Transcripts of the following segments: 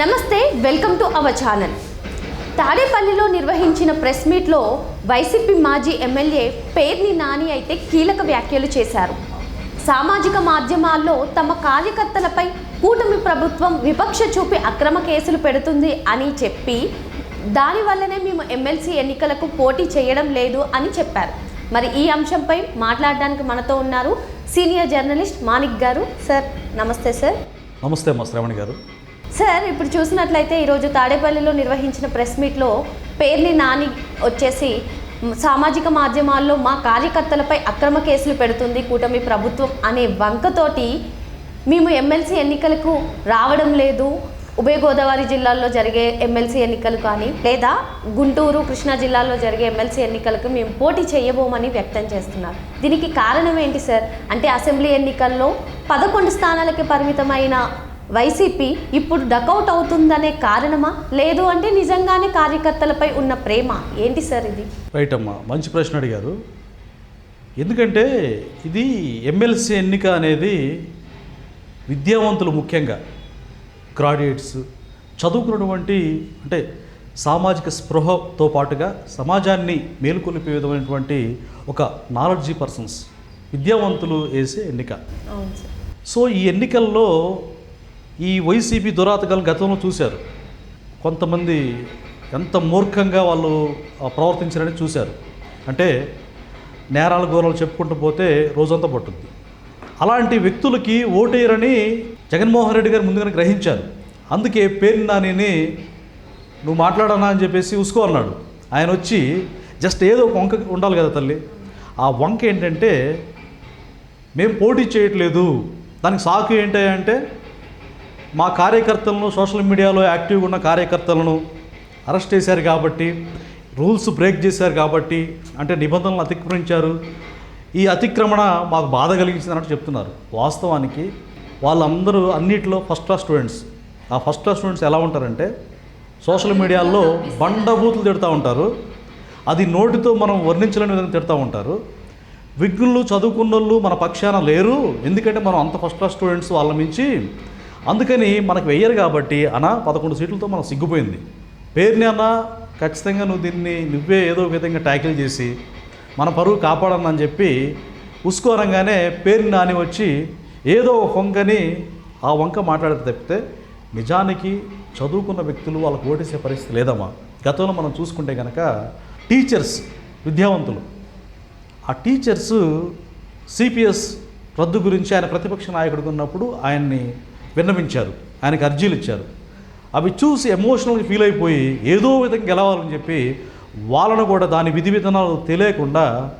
నమస్తే welcome to our channel. తాడేపల్లిలో నిర్వహించిన ప్రెస్ మీట్లో వైసీపీ మాజీ ఎమ్మెల్యే పేర్ని నాని అయితే కీలక వ్యాఖ్యలు చేశారు. సామాజిక మాధ్యమాల్లో తమ కార్యకర్తలపై కూటమి ప్రభుత్వం విపక్ష చూపి అక్రమ కేసులు పెడుతుంది అని చెప్పి దానివల్లనే మేము ఎమ్మెల్సీ ఎన్నికలకు పోటీ చేయడం లేదు అని చెప్పారు. మరి ఈ అంశంపై మాట్లాడడానికి మనతో ఉన్నారు సీనియర్ జర్నలిస్ట్ మాణిక్ గారు. సార్ నమస్తే సార్. నమస్తే మా శ్రవణి గారు. సార్ ఇప్పుడు చూసినట్లయితే ఈరోజు తాడేపల్లిలో నిర్వహించిన ప్రెస్ మీట్లో పేర్ని నాని వచ్చేసి సామాజిక మాధ్యమాల్లో మా కార్యకర్తలపై అక్రమ కేసులు పెడుతుంది కూటమి ప్రభుత్వం అనే వంకతోటి మేము ఎమ్మెల్సీ ఎన్నికలకు రావడం లేదు. ఉభయ గోదావరి జిల్లాల్లో జరిగే ఎమ్మెల్సీ ఎన్నికలు కానీ లేదా గుంటూరు కృష్ణా జిల్లాలో జరిగే ఎమ్మెల్సీ ఎన్నికలకు మేము పోటీ చేయబోమని వ్యక్తం చేస్తున్నారు. దీనికి కారణం ఏంటి సార్? అంటే అసెంబ్లీ ఎన్నికల్లో పదకొండు స్థానాలకి పరిమితమైన వైసీపీ ఇప్పుడు డకౌట్ అవుతుందనే కారణమా? లేదు అంటే నిజంగానే కార్యకర్తలపై ఉన్న ప్రేమ? ఏంటి సార్ ఇది? రైట్ అమ్మా మంచి ప్రశ్న అడిగారు. ఎందుకంటే ఇది ఎమ్మెల్సీ ఎన్నిక అనేది విద్యావంతులు ముఖ్యంగా గ్రాడ్యుయేట్స్ చదువుకున్నటువంటి అంటే సామాజిక స్పృహతో పాటుగా సమాజాన్ని మేలుకొలిపే విధమైనటువంటి ఒక నాలెడ్జీ పర్సన్స్ విద్యావంతులు వేసే ఎన్నిక. సో ఈ ఎన్నికల్లో ఈ వైసీపీ దురాతకాలు గతంలో చూశారు. కొంతమంది ఎంత మూర్ఖంగా వాళ్ళు ప్రవర్తించారని చూశారు. అంటే నేరాల ఘోరాలు చెప్పుకుంటూ పోతే రోజంతా పట్టుద్ది. అలాంటి వ్యక్తులకి ఓటేయరని జగన్మోహన్ రెడ్డి గారు ముందుగానే గ్రహించారు. అందుకే పేరు నానిని నువ్వు మాట్లాడనా అని చెప్పేసి ఉసుకో అన్నాడు. ఆయన వచ్చి జస్ట్ ఏదో ఒక వంక ఉండాలి కదా తల్లి. ఆ వంక ఏంటంటే మేము పోటీ చేయట్లేదు. దానికి సాకు ఏంటంటే మా కార్యకర్తలను సోషల్ మీడియాలో యాక్టివ్గా ఉన్న కార్యకర్తలను అరెస్ట్ చేశారు కాబట్టి రూల్స్ బ్రేక్ చేశారు కాబట్టి అంటే నిబంధనలు అతిక్రమించారు. ఈ అతిక్రమణ మాకు బాధ కలిగించింది అన్నట్టు చెప్తున్నారు. వాస్తవానికి వాళ్ళందరూ అన్నిటిలో ఫస్ట్ క్లాస్ స్టూడెంట్స్ ఆ ఫస్ట్ క్లాస్ స్టూడెంట్స్ ఎలా ఉంటారంటే సోషల్ మీడియాలో బండబూతులు తిడుతూ ఉంటారు. అది నోటితో మనం వర్ణించలేని విధంగా తిడుతూ ఉంటారు. విఘ్నులు చదువుకున్నోళ్ళు మన పక్షాన లేరు. ఎందుకంటే మనం అంత ఫస్ట్ క్లాస్ స్టూడెంట్స్ వాళ్ళ మించి అందుకని మనకు వెయ్యరు కాబట్టి అనా పదకొండు సీట్లతో మనం సిగ్గుపోయింది. పేరుని అన్న ఖచ్చితంగా నువ్వు దీన్ని నువ్వే ఏదో ఒక విధంగా ట్యాకిల్ చేసి మన పరువు కాపాడనని చెప్పి ఉసుకోరంగానే పేరుని నాని వచ్చి ఏదో ఒక వంకని ఆ వంక మాట్లాడితే తప్పితే నిజానికి చదువుకున్న వ్యక్తులు వాళ్ళకు ఓటేసే పరిస్థితి లేదమ్మా. గతంలో మనం చూసుకుంటే కనుక టీచర్స్ విద్యావంతులు. ఆ టీచర్స్ సిపిఎస్ రద్దు గురించి ఆయన ప్రతిపక్ష నాయకుడికి ఉన్నప్పుడు ఆయన్ని విన్నవించారు. ఆయనకు అర్జీలు ఇచ్చారు. అవి చూసి ఎమోషనల్గా ఫీల్ అయిపోయి ఏదో విధంగా గెలవాలని చెప్పి వాళ్ళను కూడా దాని విధి విధానాలు తెలియకుండా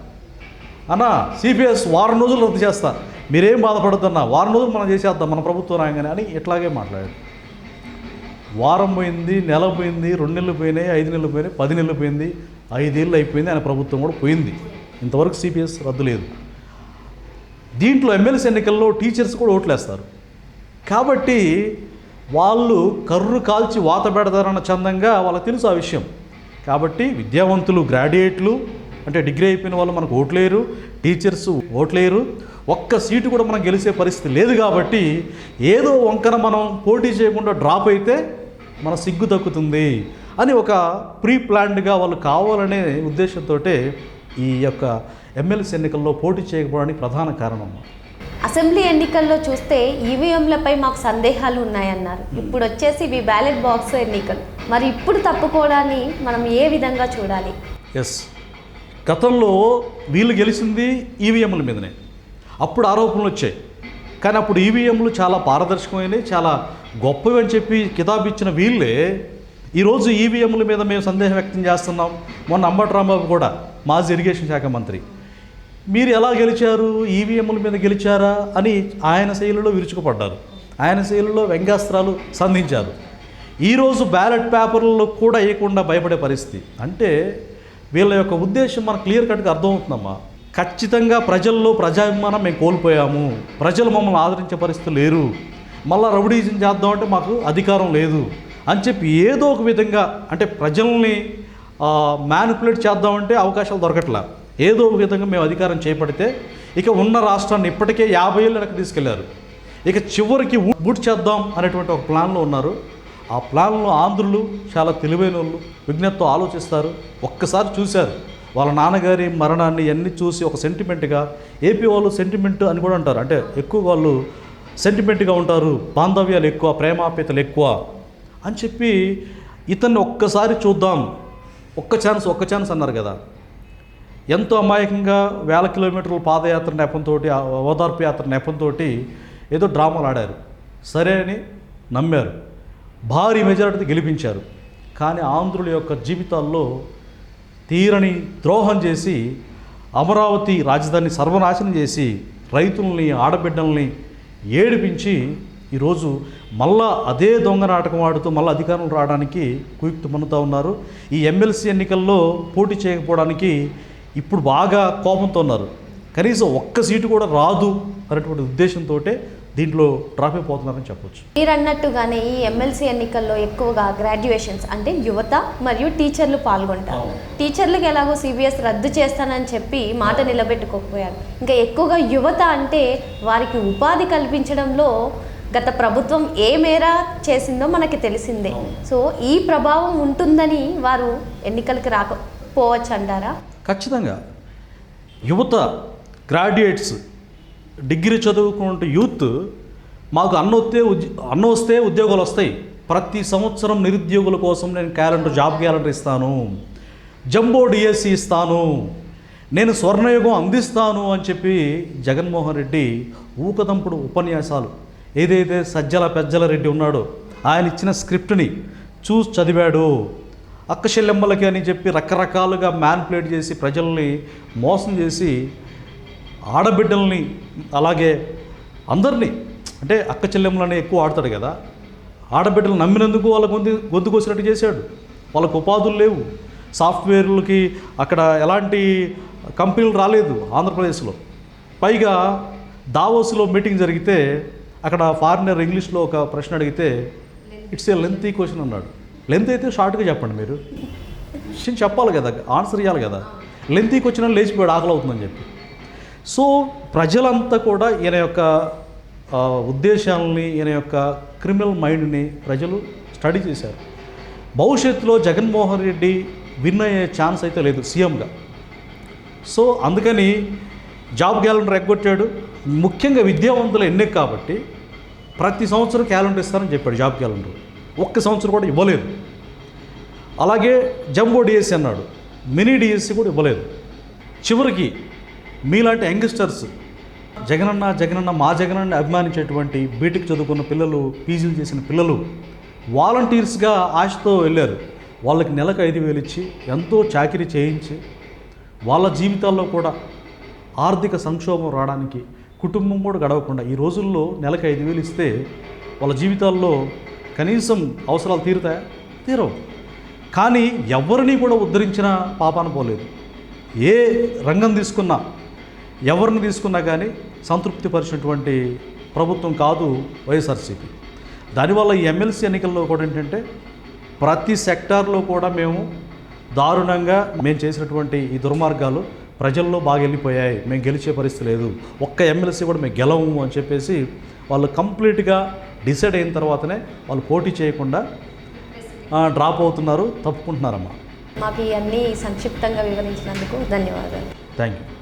అన్న సిపిఎస్ వారం రోజులు రద్దు చేస్తా. మీరేం బాధపడుతున్నా వారం రోజులు మనం చేసేద్దాం మన ప్రభుత్వం రాగానే అని ఇట్లాగే మాట్లాడాడు వారం పోయింది నెల పోయింది రెండు నెలలు పోయినాయి ఐదు నెలలు పోయినాయి పది నెలలు పోయింది ఐదేళ్ళు అయిపోయింది ఆయన ప్రభుత్వం కూడా పోయింది. ఇంతవరకు సిపిఎస్ రద్దు లేదు. దీంట్లో ఎమ్మెల్సీ ఎన్నికల్లో టీచర్స్ కూడా ఓట్లేస్తారు. కాబట్టి వాళ్ళు కర్రు కాల్చి వాత పెడతారన్న చందంగా వాళ్ళకి తెలుసు ఆ విషయం. కాబట్టి విద్యావంతులు గ్రాడ్యుయేట్లు అంటే డిగ్రీ అయిపోయిన వాళ్ళు మనకు ఓట్లేరు టీచర్స్ ఓట్లేరు. ఒక్క సీటు కూడా మనం గెలిచే పరిస్థితి లేదు కాబట్టి ఏదో వంకన మనం పోటీ చేయకుండా డ్రాప్ అయితే మన సిగ్గు తగ్గుతుంది అని ఒక ప్రీ ప్లాన్డ్గా వాళ్ళు కావాలనే ఉద్దేశంతో ఈ యొక్క ఎమ్మెల్సీ ఎన్నికల్లో పోటీ చేయకపోవడానికి ప్రధాన కారణం. అసెంబ్లీ ఎన్నికల్లో చూస్తే ఈవీఎంలపై మాకు సందేహాలు ఉన్నాయన్నారు. ఇప్పుడు వచ్చేసి ఇవి బ్యాలెట్ బాక్స్ ఎన్నికలు. మరి ఇప్పుడు తప్పుకోవడాన్ని మనం ఏ విధంగా చూడాలి? ఎస్ గతంలో వీళ్ళు గెలిచింది ఈవీఎంల మీదనే. అప్పుడు ఆరోపణలు వచ్చాయి. కానీ అప్పుడు ఈవీఎంలు చాలా పారదర్శకమైనవి చాలా గొప్పవి అని చెప్పి కితాబు ఇచ్చిన వీళ్ళే ఈరోజు ఈవీఎంల మీద మేము సందేహం వ్యక్తం చేస్తున్నాం. మొన్న అంబటి రాంబాబు కూడా మాజీ ఇరిగేషన్ శాఖ మంత్రి. మీరు ఎలా గెలిచారు? ఈవీఎంల మీద గెలిచారా? అని ఆయన శైలిలో విరుచుకుపడ్డారు. ఆయన శైలిలో వ్యంగ్యాస్త్రాలు సంధించారు. ఈరోజు బ్యాలెట్ పేపర్లలో కూడా వేయకుండా భయపడే పరిస్థితి. అంటే వీళ్ళ యొక్క ఉద్దేశం మనకు క్లియర్ కట్గా అర్థమవుతుందమ్మా. ఖచ్చితంగా ప్రజల్లో ప్రజాభిమానం మేము కోల్పోయాము. ప్రజలు మమ్మల్ని ఆదరించే పరిస్థితి లేరు. మళ్ళీ రౌడీజం చేద్దామంటే మాకు అధికారం లేదు అని చెప్పి ఏదో ఒక విధంగా అంటే ప్రజల్ని మ్యానిపులేట్ చేద్దామంటే అవకాశాలు దొరకట్లేదు ఏదో ఒక విధంగా మేము అధికారం చేపడితే ఇక ఉన్న రాష్ట్రాన్ని ఇప్పటికే యాభై ఏళ్ళు వెనక్కి తీసుకెళ్ళారు. ఇక చివరికి బూట్ చేద్దాం అనేటువంటి ఒక ప్లాన్లో ఉన్నారు. ఆ ప్లాన్లో ఆంధ్రులు చాలా తెలివైన వాళ్ళు విజ్ఞతతో ఆలోచిస్తారు. ఒక్కసారి చూశారు. వాళ్ళ నాన్నగారి మరణాన్ని అన్ని చూసి ఒక సెంటిమెంట్గా ఏపీ వాళ్ళు సెంటిమెంట్ అని కూడా అంటారు. అంటే ఎక్కువ వాళ్ళు సెంటిమెంట్గా ఉంటారు. బాంధవ్యాలు ఎక్కువ ప్రేమాప్యతలు ఎక్కువ అని చెప్పి ఇతన్ని ఒక్కసారి చూద్దాం. ఒక్క ఛాన్స్ ఒక్క ఛాన్స్ అన్నారు కదా. ఎంతో అమాయకంగా వేల కిలోమీటర్ల పాదయాత్ర నెపంతో ఓదార్పు యాత్ర నెపంతో ఏదో డ్రామాలు ఆడారు. సరే అని నమ్మారు. భారీ మెజారిటీ గెలిపించారు. కానీ ఆంధ్రుల యొక్క జీవితాల్లో తీరని ద్రోహం చేసి అమరావతి రాజధాని సర్వనాశనం చేసి రైతుల్ని ఆడబిడ్డల్ని ఏడిపించి ఈరోజు మళ్ళా అదే దొంగ నాటకం ఆడుతూ మళ్ళీ అధికారం రావడానికి కుయుక్తి మన్నుతూ ఉన్నారు. ఈ ఎమ్మెల్సీ ఎన్నికల్లో పోటీ చేయకపోవడానికి ఇప్పుడు బాగా కోపంతో ఉన్నారు. కనీసం ఒక్క సీటు కూడా రాదు అనేటువంటి ఉద్దేశంతో దీంట్లో డ్రాప్ అయిపోతున్నారని చెప్పొచ్చు. మీరు అన్నట్టుగానే ఈ ఎమ్మెల్సీ ఎన్నికల్లో ఎక్కువగా గ్రాడ్యుయేషన్స్ అంటే యువత మరియు టీచర్లు పాల్గొంటారు. టీచర్లకు ఎలాగో సిబిఎస్ రద్దు చేస్తానని చెప్పి మాట నిలబెట్టుకోకపోయారు. ఇంకా ఎక్కువగా యువత అంటే వారికి ఉపాధి కల్పించడంలో గత ప్రభుత్వం ఏ మేర చేసిందో మనకి తెలిసిందే. సో ఈ ప్రభావం ఉంటుందని వారు ఎన్నికలకి రాకపోవచ్చు అంటారా ఖచ్చితంగా. యువత గ్రాడ్యుయేట్స్ డిగ్రీ చదువుకున్న యూత్ మాకు అన్న వస్తే అన్న వస్తే ఉద్యోగాలు వస్తాయి. ప్రతి సంవత్సరం నిరుద్యోగుల కోసం నేను క్యాలెండర్ జాబ్ క్యాలెండర్ ఇస్తాను. జంబో డిఎస్సి ఇస్తాను. నేను స్వర్ణయుగం అందిస్తాను అని చెప్పి జగన్మోహన్ రెడ్డి ఊకదంపుడు ఉపన్యాసాలు. ఏదైతే సజ్జల పెజ్జల రెడ్డి ఉన్నాడో ఆయన ఇచ్చిన స్క్రిప్ట్ని చూసి చదివాడు. అక్కశల్యమ్మలకి అని చెప్పి రకరకాలుగా మ్యాన్ప్లేట్ చేసి ప్రజల్ని మోసం చేసి ఆడబిడ్డల్ని అలాగే అందరినీ అంటే అక్క చెల్లెమ్మలని ఎక్కువ ఆడతాడు కదా ఆడబిడ్డలు నమ్మినందుకు వాళ్ళ గొంతు గొంతుకొచ్చినట్టు చేశాడు. వాళ్ళకు ఉపాధులు లేవు. సాఫ్ట్వేర్లకి అక్కడ ఎలాంటి కంపెనీలు రాలేదు ఆంధ్రప్రదేశ్లో. పైగా దావోస్లో మీటింగ్ జరిగితే అక్కడ ఫారినర్ ఇంగ్లీష్లో ఒక ప్రశ్న అడిగితే ఇట్స్ ఏ లెంతీ క్వశ్చన్ అన్నాడు. లెంత్ అయితే షార్ట్గా చెప్పండి మీరు. చెప్పాలి కదా ఆన్సర్ ఇవ్వాలి కదా. లెంతీకి వచ్చిన లేచిపోయాడు ఆకలి అవుతుందని చెప్పి. సో ప్రజలంతా కూడా ఈయన యొక్క ఉద్దేశాలని ఈయన యొక్క క్రిమినల్ మైండ్ని ప్రజలు స్టడీ చేశారు. భవిష్యత్తులో జగన్మోహన్ రెడ్డి విన్ అయ్యే ఛాన్స్ అయితే లేదు సీఎంగా సో అందుకని జాబ్ క్యాలెండర్ ఎగ్గొట్టాడు. ముఖ్యంగా విద్యావంతుల ఎన్నిక కాబట్టి ప్రతి సంవత్సరం క్యాలెండర్ ఇస్తారని చెప్పాడు జాబ్ క్యాలెండర్ ఒక్క సంవత్సరం కూడా ఇవ్వలేదు. అలాగే జంబో డిఎస్సి అన్నాడు. మినీ డిఎస్సి కూడా ఇవ్వలేదు. చివరికి మీలాంటి యంగ్స్టర్స్ జగనన్న జగనన్న మా జగనన్న అభిమానించేటువంటి బీటెక్ చదువుకున్న పిల్లలు పీజీలు చేసిన పిల్లలు వాలంటీర్స్గా ఆశతో వెళ్ళారు. వాళ్ళకి నెలకు ఐదు వేలు ఇచ్చి ఎంతో చాకరీ చేయించి వాళ్ళ జీవితాల్లో కూడా ఆర్థిక సంక్షోభం రావడానికి కుటుంబం కూడా గడవకుండా ఈ రోజుల్లో నెలకు ఐదు వేలు ఇస్తే వాళ్ళ జీవితాల్లో కనీసం అవసరాలు తీరుతాయా? తీరవు. కానీ ఎవరిని కూడా ఉద్ధరించిన పాపాన పోలేదు. ఏ రంగం తీసుకున్నా ఎవరిని తీసుకున్నా కానీ సంతృప్తి పరిచినటువంటి ప్రభుత్వం కాదు వైఎస్ఆర్సీపీ. దానివల్ల ఈ ఎమ్మెల్సీ ఎన్నికల్లో కూడా ఏంటంటే ప్రతి సెక్టార్లో కూడా మేము దారుణంగా మేము చేసినటువంటి ఈ దుర్మార్గాలు ప్రజల్లో బాగా వెళ్ళిపోయాయి. మేము గెలిచే పరిస్థితి లేదు. ఒక్క ఎమ్మెల్సీ కూడా మేము గెలవము అని చెప్పేసి వాళ్ళు కంప్లీట్గా డిసైడ్ అయిన తర్వాతనే వాళ్ళు పోటీ చేయకుండా డ్రాప్ అవుతున్నారు తప్పుకుంటున్నారమ్మా. మాకు ఇవన్నీ సంక్షిప్తంగా వివరించినందుకు ధన్యవాదాలు. Thank you